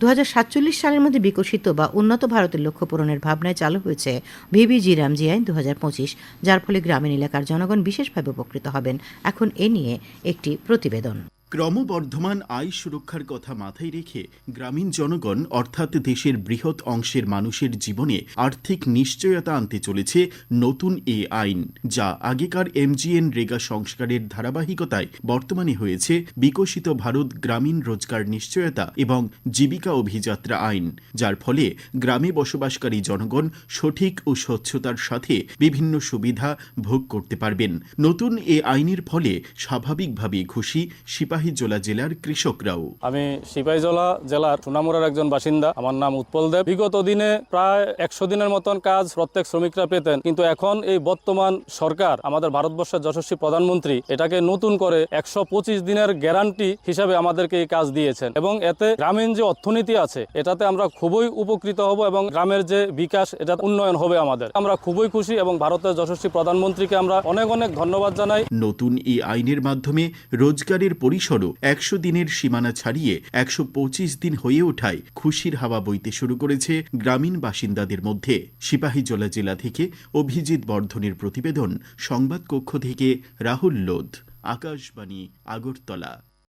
দু হাজার সাতচল্লিশ সালের মধ্যে বিকশিত বা উন্নত ভারতের লক্ষ্য পূরণের ভাবনায় চালু হয়েছে ভিবিজি রামজি আইন দু হাজার পঁচিশ, যার ফলে গ্রামীণ এলাকার জনগণ বিশেষভাবে উপকৃত হবেন। এখন এ নিয়ে একটি প্রতিবেদন। ক্রমবর্ধমান আয় সুরক্ষার কথা মাথায় রেখে গ্রামীণ জনগণ, অর্থাৎ দেশের বৃহৎ অংশের মানুষের জীবনে আর্থিক নিশ্চয়তা আনতে চলেছে নতুন এ আইন, যা আগেকার এমজিএন রেগা সংস্কারের ধারাবাহিকতায় বর্তমানে হয়েছে বিকশিত ভারত গ্রামীণ রোজগার নিশ্চয়তা এবং জীবিকা অভিযাত্রা আইন, যার ফলে গ্রামে বসবাসকারী জনগণ সঠিক ও স্বচ্ছতার সাথে বিভিন্ন সুবিধা ভোগ করতে পারবেন। নতুন এ আইনের ফলে স্বাভাবিকভাবে ঘুষি খুশি সিপাহীজলা জেলার কৃষকরাও। আমি সিপাহীজলা জেলার সোনামুড়ার একজন বাসিন্দা। আমার নাম উৎপল দেব। বিগত দিনে প্রায় একশো দিনের মতন কাজ প্রত্যেক শ্রমিকরা পেতেন। কিন্তু এখন এই বর্তমান সরকার আমাদের ভারতবর্ষের যশস্বী প্রধানমন্ত্রী এটাকে নতুন করে একশো পঁচিশ দিনের গ্যারান্টি হিসাবে আমাদেরকে এই কাজ দিয়েছেন। এবং এতে গ্রামীণ যে অর্থনীতি আছে এটাতে আমরা খুবই উপকৃত হব এবং গ্রামের যে বিকাশ এটা উন্নয়ন হবে আমাদের। আমরা খুবই খুশি এবং ভারতের যশস্বী প্রধানমন্ত্রীকে আমরা অনেক অনেক ধন্যবাদ জানাই। নতুন এই আইনের মাধ্যমে রোজগারের পরিসরও একশো দিনের সীমানা ছাড়িয়ে একশো পঁচিশ দিন হয়ে ওঠায় খুশির হাওয়া বইতে শুরু করেছে গ্রামীণ বাসিন্দাদের মধ্যে। সিপাহীজলা জেলা থেকে অভিজিৎ বর্ধনের প্রতিবেদন সংবাদ কক্ষ থেকে রাহুল লোধ। আকাশবাণী, আগরতলা।